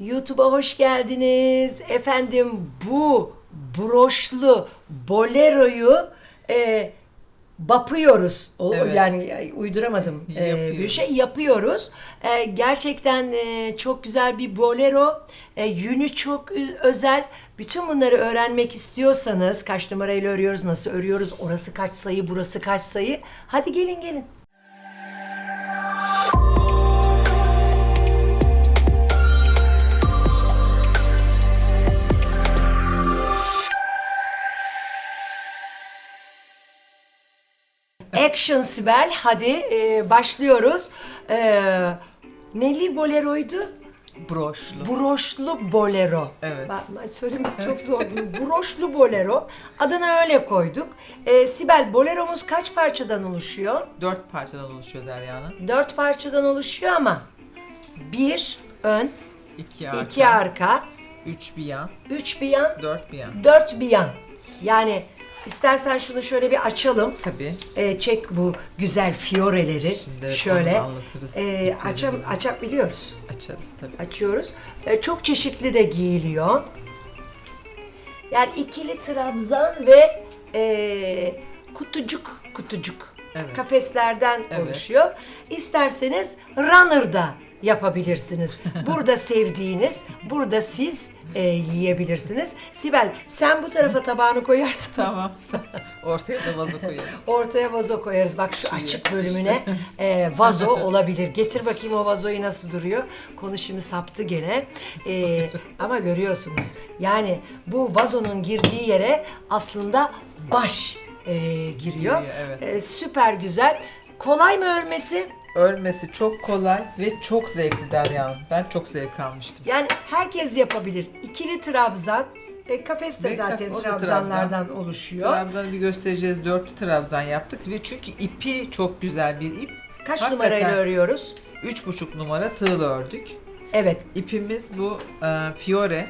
YouTube'a hoş geldiniz. Efendim bu broşlu boleroyu e, bapıyoruz. O, Evet. Yani uyduramadım e, bir şey yapıyoruz. E, gerçekten e, çok güzel bir bolero. E, yünü çok özel. Bütün bunları öğrenmek istiyorsanız kaç numarayla örüyoruz, nasıl örüyoruz, orası kaç sayı, burası kaç sayı. Hadi gelin gelin. Action Sibel. Hadi e, başlıyoruz. E, neli boleroydu? Broşlu. Broşlu bolero. Evet. Ben söylemesi çok zor. Broşlu bolero. Adını öyle koyduk. E, Sibel boleromuz kaç parçadan oluşuyor? Dört parçadan oluşuyor Derya Hanım. Dört parçadan oluşuyor ama bir ön, İki arka, iki arka, üç bir yan, üç bir yan, dört bir yan. dört bir yan. Yani istersen şunu şöyle bir açalım. Tabii. E, çek bu güzel fioreleri. Şimdi şöyle onu anlatırız. e, açam, İplerimizi. açabiliyoruz. Açarız tabii. Açıyoruz. E, çok çeşitli de giyiliyor. Yani ikili trabzan ve e, kutucuk kutucuk Evet. kafeslerden Evet. oluşuyor. İsterseniz runner'da yapabilirsiniz. Burada sevdiğiniz, burada siz e, yiyebilirsiniz. Sibel sen bu tarafa tabağını koyarsın. Tamam. Ortaya da vazo koyarız. Ortaya vazo koyarız. Bak şu açık bölümüne e, vazo olabilir. Getir bakayım o vazoyu nasıl duruyor. Konu şimdi saptı gene. E, ama görüyorsunuz. Yani bu vazonun girdiği yere aslında baş e, giriyor. Giriyor, evet. E, süper güzel. Kolay mı örmesi? Örmesi çok kolay ve çok zevkli Derya Hanım. Ben çok zevk almıştım. Yani herkes yapabilir. İkili trabzan. E, kafes de Ve zaten kaf- o da trabzanlardan oluşuyor. Trabzan'ı bir göstereceğiz. Dörtlü trabzan yaptık ve çünkü ipi çok güzel bir ip. Kaç Hakikaten numarayla örüyoruz? Üç buçuk numara tığla ördük. Evet. İpimiz bu e, Fiore.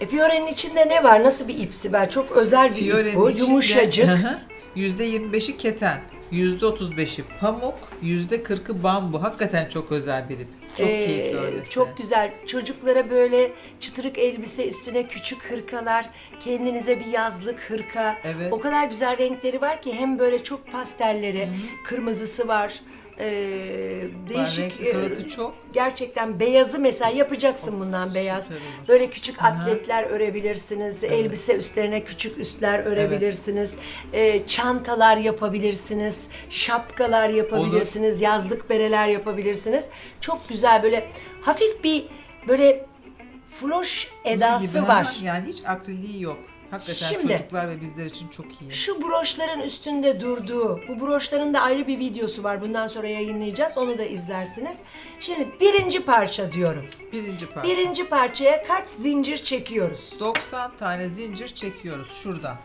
E, Fiore'nin içinde ne var? Nasıl bir ip Sibel? Çok özel bir ip bu. Yumuşacık. Hı hı. %25'i keten, %35'i pamuk, %40'ı bambu. Hakikaten çok özel bir ip. Çok Ee, keyifli örmesi. Çok güzel. Çocuklara böyle çıtırık elbise üstüne küçük hırkalar, kendinize bir yazlık hırka. Evet. O kadar güzel renkleri var ki hem böyle çok pastelleri, kırmızısı var. Ee, değişik e, çok. gerçekten beyazı mesela yapacaksın bundan beyaz. olur. Böyle küçük Aha. atletler örebilirsiniz. Elbise üstlerine küçük üstler örebilirsiniz. Ee, çantalar yapabilirsiniz. Şapkalar yapabilirsiniz. Yazlık bereler yapabilirsiniz. Çok güzel böyle hafif bir böyle floş edası Gibi, var. Yani hiç akriliği yok. Hakikaten Şimdi- çocuklar ve bizler için çok iyi. Şu broşların üstünde durduğu, bu broşların da ayrı bir videosu var. Bundan sonra yayınlayacağız. Onu da izlersiniz. Şimdi birinci parça diyorum. Birinci parça. Birinci parçaya kaç zincir çekiyoruz? 90 tane zincir çekiyoruz şuradan.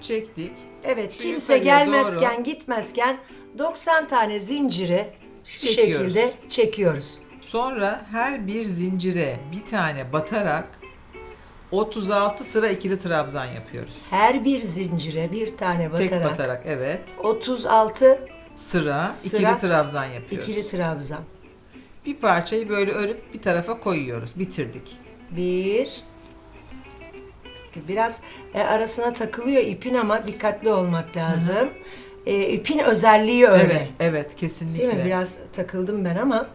Çektik. Evet, Şu kimse gelmezken, doğru. gitmezken 90 tane zinciri şu Çekiyoruz. şekilde çekiyoruz. Sonra her bir zincire bir tane batarak 36 sıra ikili trabzan yapıyoruz. Her bir zincire bir tane Tek batarak batarak evet. 36 Sıra, Sıra, ikili trabzan yapıyoruz. ikili trabzan. Bir parçayı böyle örüp bir tarafa koyuyoruz. Bitirdik. Bir biraz e, arasına takılıyor ipin ama dikkatli olmak lazım. E, ipin özelliği öyle. Evet, evet kesinlikle. Değil mi? Biraz takıldım ben ama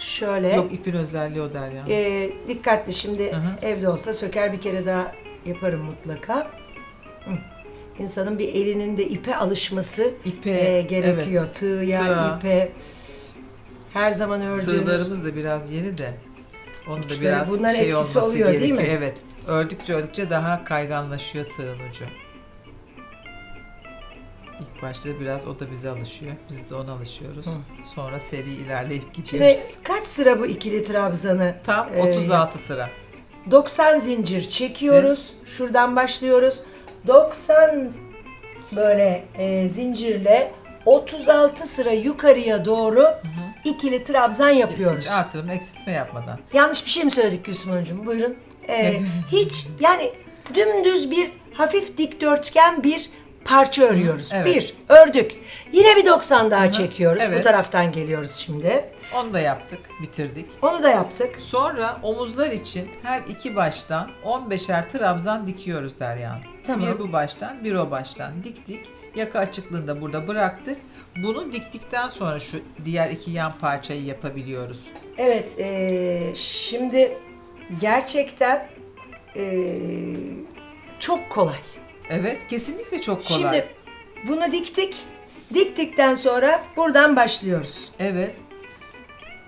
şöyle Yok ipin özelliği o der ya. e, dikkatli şimdi hı. evde olsa söker bir kere daha yaparım mutlaka. Hı. İnsanın bir elinin de ipe alışması İpe, e, gerekiyor. Tığya, Tığa. ipe. Her zaman ördüğümüz. Sığlarımız da biraz yeni de. Onun da biraz bunların şey etkisi olması oluyor, değil gerekiyor. mi? Evet. Ördükçe ördükçe daha kayganlaşıyor tığın ucu. İlk başta biraz o da bize alışıyor. Biz de ona alışıyoruz. Sonra seri ilerleyip gidiyoruz. kaç sıra bu ikili trabzanı? Tam e, 36 sıra. 90 zincir çekiyoruz. Şuradan başlıyoruz. 90 böyle e, zincirle 36 sıra yukarıya doğru ikili trabzan yapıyoruz. Hiç artırım eksiltme yapmadan. Yanlış bir şey mi söyledik Gülsüm Hanımcığım? Buyurun. Ee, hiç yani dümdüz bir hafif dikdörtgen bir parça örüyoruz. evet. Bir, ördük. Yine bir 90 daha çekiyoruz. Bu evet. taraftan geliyoruz şimdi. Onu da yaptık, bitirdik. Onu da yaptık. Sonra omuzlar için her iki baştan 15'er trabzan dikiyoruz Derya Hanım. Tamam. Bir bu baştan, bir o baştan diktik. Yaka açıklığını da burada bıraktık. Bunu diktikten sonra şu diğer iki yan parçayı yapabiliyoruz. Evet, eee, şimdi gerçekten eee, çok kolay. Evet, kesinlikle çok kolay. Şimdi bunu diktik. Diktikten sonra buradan başlıyoruz. Evet.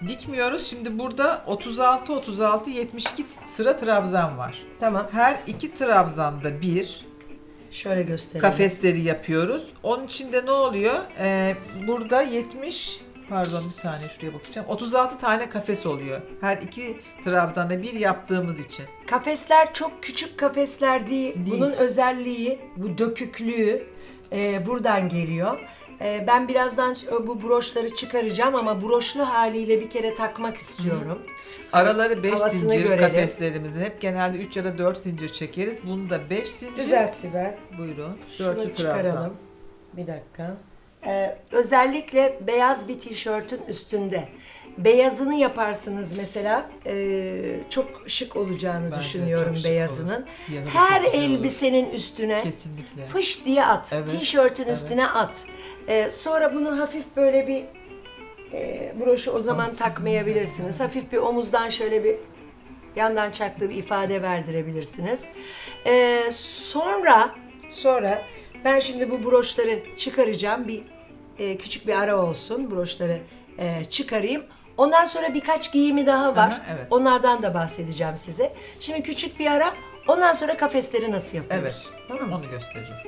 Dikmiyoruz. Şimdi burada 36 36 72 sıra trabzan var. Tamam. Her iki trabzanda bir Şöyle gösterelim. kafesleri yapıyoruz. Onun içinde ne oluyor? Ee, burada 70 pardon bir saniye şuraya bakacağım. 36 tane kafes oluyor. Her iki trabzanda bir yaptığımız için. Kafesler çok küçük kafesler değil. Değil. Bunun özelliği, bu döküklüğü e, buradan geliyor. E, ben birazdan bu broşları çıkaracağım ama broşlu haliyle bir kere takmak istiyorum. Araları 5 Havasını zincir görelim. kafeslerimizin hep genelde 3 ya da 4 zincir çekeriz. Bunu da 5 zincir. Düzelt Sibel. Buyurun. Şunu Dörtlü trabzan. çıkaralım. Bir dakika. Ee, özellikle beyaz bir tişörtün üstünde beyazını yaparsınız mesela ee, çok şık olacağını Bence düşünüyorum çok şık beyazının. olur. Siyahı da Her çok güzel olur. elbisenin üstüne Kesinlikle. fış diye at. Evet, Tişörtün evet. üstüne at. Ee, sonra bunu hafif böyle bir e, broşu o zaman Aslında, takmayabilirsiniz. Hafif bir omuzdan şöyle bir yandan çaktığı bir ifade verdirebilirsiniz. Ee, sonra sonra ben şimdi bu broşları çıkaracağım. Bir e, küçük bir ara olsun. Broşları e, çıkarayım. Ondan sonra birkaç giyimi daha var. Aha, evet. Onlardan da bahsedeceğim size. Şimdi küçük bir ara. Ondan sonra kafesleri nasıl yapıyoruz? Evet. Tamam? Onu göstereceğiz.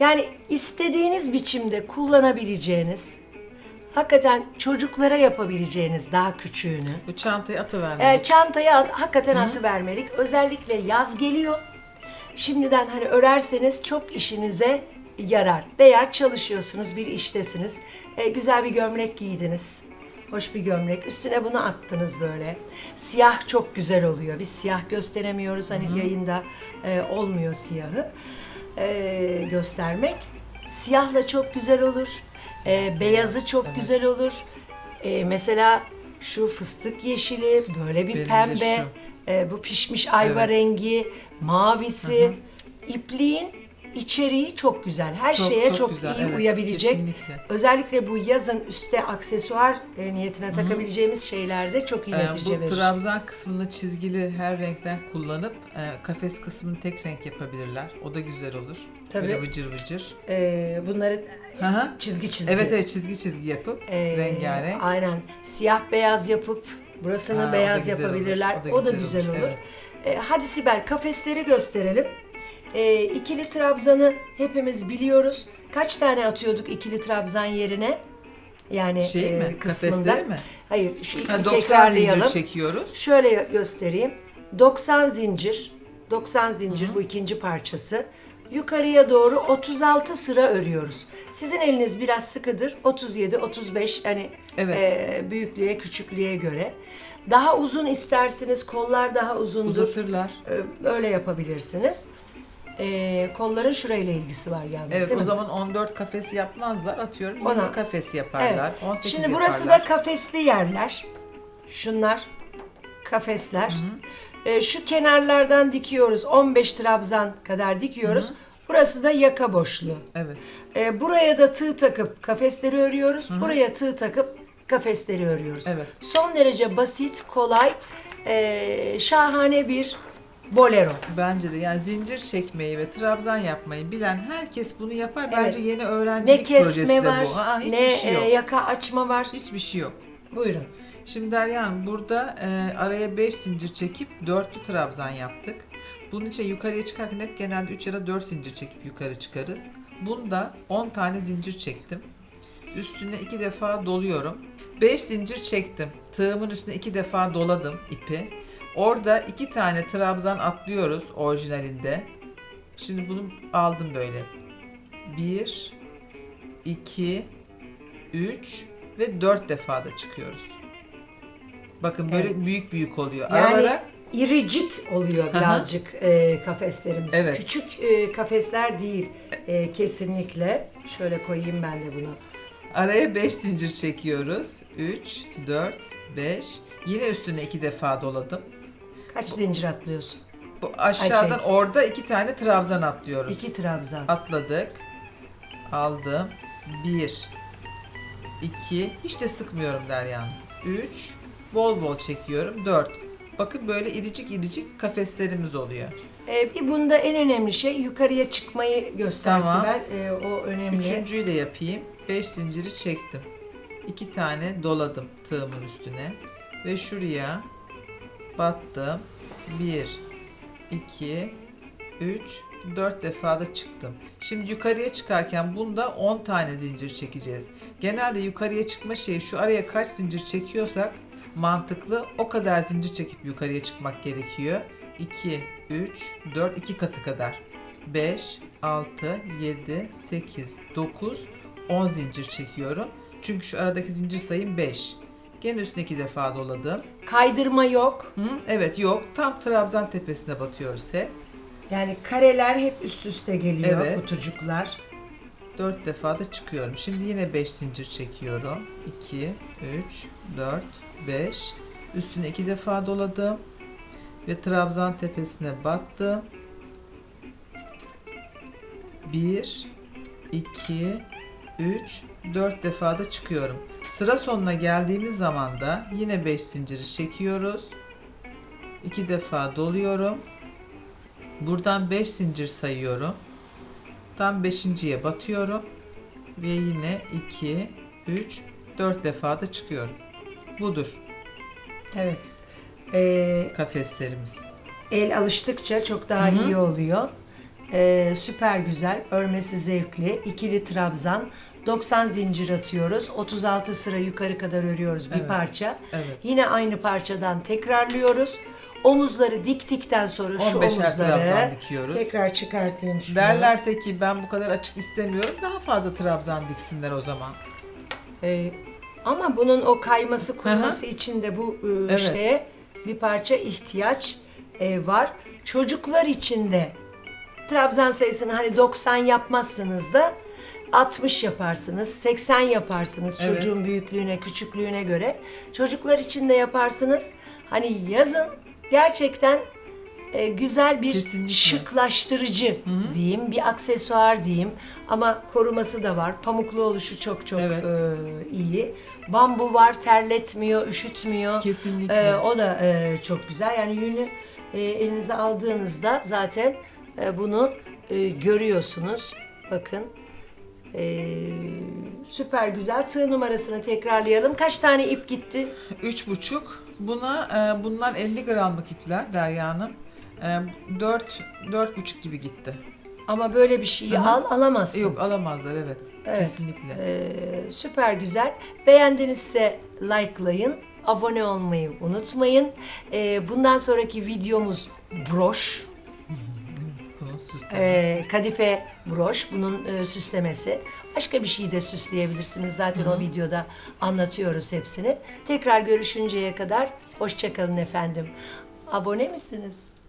Yani istediğiniz biçimde kullanabileceğiniz, hakikaten çocuklara yapabileceğiniz daha küçüğünü. Bu çantayı atıvermedik. E, çantaya at- hakikaten atı vermelik. Özellikle yaz geliyor. Şimdiden hani örerseniz çok işinize yarar. Veya çalışıyorsunuz, bir iştesiniz. E, güzel bir gömlek giydiniz. Hoş bir gömlek. Üstüne bunu attınız böyle. Siyah çok güzel oluyor. Biz siyah gösteremiyoruz. Hani yayında e, olmuyor siyahı e, göstermek. Siyahla çok güzel olur. E, beyazı çok evet. güzel olur. E, mesela şu fıstık yeşili, böyle bir Benim pembe, e, bu pişmiş ayva Evet. rengi, mavisi, ipliğin içeriği çok güzel. Her Çok, şeye çok çok, güzel, iyi evet, uyabilecek. kesinlikle. Özellikle bu yazın üste aksesuar e, niyetine takabileceğimiz şeylerde çok iyi Ee, netice bu verir. trabzan kısmını çizgili her renkten kullanıp e, kafes kısmını tek renk yapabilirler. O da güzel olur. Tabii. Böyle vıcır vıcır. E, bunları Hı hı. çizgi çizgi. Evet evet çizgi çizgi yapıp Ee, rengarenk. Aynen. Siyah beyaz yapıp burasını Ha, o da beyaz güzel olur. yapabilirler. O da güzel, olur. evet. Ee, hadi Sibel kafesleri gösterelim. Ee, ikili trabzanı hepimiz biliyoruz. Kaç tane atıyorduk ikili trabzan yerine? Yani Şey e, mi? kısmında. Kafesleri mi? Hayır, şu Ha, iki 90 tekrarlayalım. zincir çekiyoruz. Şöyle göstereyim. 90 zincir. 90 zincir bu ikinci parçası. Yukarıya doğru 36 sıra örüyoruz. Sizin eliniz biraz sıkıdır. 37, 35 hani Evet. e, büyüklüğe, küçüklüğe göre. Daha uzun isterseniz kollar daha uzundur. Uzatırlar. E, Öyle yapabilirsiniz. E, kolların şurayla ilgisi var yalnız Evet değil o mi? zaman 14 kafes yapmazlar. Atıyorum 20 Ona- kafes yaparlar. Evet. 18 Şimdi burası yaparlar. da kafesli yerler. Şunlar kafesler. Ee, şu kenarlardan dikiyoruz. 15 trabzan kadar dikiyoruz. Burası da yaka boşluğu. Evet. Ee, buraya da tığ takıp kafesleri örüyoruz. Buraya tığ takıp kafesleri örüyoruz. Evet. Son derece basit, kolay, ee, şahane bir bolero. Bence de yani zincir çekmeyi ve trabzan yapmayı bilen herkes bunu yapar. Evet. Bence yeni Ne öğrencilik projesi de var, bu. Aa, hiçbir ne şey yok. e, yaka açma var. Hiçbir şey yok. Buyurun. Şimdi Derya Hanım burada e, araya 5 zincir çekip dörtlü trabzan yaptık. Bunun için yukarıya çıkarken hep genelde 3 ya da 4 zincir çekip yukarı çıkarız. Bunda 10 tane zincir çektim. Üstüne 2 defa doluyorum. 5 zincir çektim. Tığımın üstüne 2 defa doladım ipi. Orada 2 tane trabzan atlıyoruz orijinalinde. Şimdi bunu aldım böyle. 1 2 3 ve 4 defa da çıkıyoruz. Bakın böyle büyük büyük oluyor. Yani Aralara iricik oluyor birazcık e, kafeslerimiz. Evet. Küçük e, kafesler değil e, kesinlikle. Şöyle koyayım ben de bunu. Araya 5 zincir çekiyoruz. 3, 4, 5. Yine üstüne iki defa doladım. Kaç zincir atlıyorsun? Bu aşağıdan Ay şey. orada iki tane trabzan atlıyoruz. İki trabzan. Atladık. Aldım. 1 2 hiç de sıkmıyorum Derya. 3 bol bol çekiyorum. 4 Bakın böyle iricik iricik kafeslerimiz oluyor. E, bir bunda en önemli şey yukarıya çıkmayı göster Tamam. E, o önemli. Üçüncüyü de yapayım. 5 zinciri çektim. 2 tane doladım tığımın üstüne. Ve şuraya battım. 1, 2, 3, 4 defa da çıktım. Şimdi yukarıya çıkarken bunda 10 tane zincir çekeceğiz. Genelde yukarıya çıkma şeyi şu araya kaç zincir çekiyorsak mantıklı o kadar zincir çekip yukarıya çıkmak gerekiyor. 2, 3, 4, 2 katı kadar. 5, 6, 7, 8, 9, 10 zincir çekiyorum. Çünkü şu aradaki zincir sayım 5. Gene üstüne iki defa doladım. Kaydırma yok. Hı, evet yok. Tam trabzan tepesine batıyoruz hep. Yani kareler hep üst üste geliyor Evet. kutucuklar. 4 defa da çıkıyorum. Şimdi yine 5 zincir çekiyorum. 2, 3, 4, 5. Üstüne iki defa doladım. Ve trabzan tepesine battım. 1, 2, 3, 4 defa da çıkıyorum. Sıra sonuna geldiğimiz zaman da yine 5 zinciri çekiyoruz. 2 defa doluyorum. Buradan 5 zincir sayıyorum. Tam 5.ye batıyorum ve yine 2, 3, 4 defa da çıkıyorum. Budur Evet. E, kafeslerimiz. el alıştıkça çok daha Hı hı. iyi oluyor. E, süper güzel. Örmesi zevkli. İkili trabzan. 90 zincir atıyoruz. 36 sıra yukarı kadar örüyoruz bir Evet. parça. Evet. Yine aynı parçadan tekrarlıyoruz. Omuzları diktikten sonra şu 15'er trabzan omuzları dikiyoruz. tekrar çıkartayım şunu. Derlerse ki ben bu kadar açık istemiyorum daha fazla trabzan diksinler o zaman. Ee, ama bunun o kayması kurması için de bu e, Evet. şeye bir parça ihtiyaç e, var. Çocuklar için de trabzan sayısını hani 90 yapmazsınız da 60 yaparsınız, 80 yaparsınız Evet. çocuğun büyüklüğüne, küçüklüğüne göre. Çocuklar için de yaparsınız. Hani yazın gerçekten e, güzel bir Kesinlikle. şıklaştırıcı diyeyim, bir aksesuar diyeyim ama koruması da var. Pamuklu oluşu çok çok Evet. e, iyi. Bambu var, terletmiyor, üşütmüyor. Kesinlikle. E, o da e, çok güzel. Yani yünü e, elinize aldığınızda zaten e, bunu e, görüyorsunuz. Bakın. E, süper güzel. Tığ numarasını tekrarlayalım. Kaç tane ip gitti? Üç buçuk. Buna e, bunlar 50 gramlık ipler Derya Hanım. 4 4 buçuk gibi gitti. Ama böyle bir şeyi hı. al alamazsın. Yok alamazlar evet. Evet. Kesinlikle. Ee, süper güzel. Beğendinizse likelayın. Abone olmayı unutmayın. Ee, bundan sonraki videomuz broş. Ee, kadife broş. Bunun e, süslemesi. Başka bir şey de süsleyebilirsiniz. Zaten o videoda anlatıyoruz hepsini. Tekrar görüşünceye kadar hoşçakalın efendim. Abone misiniz?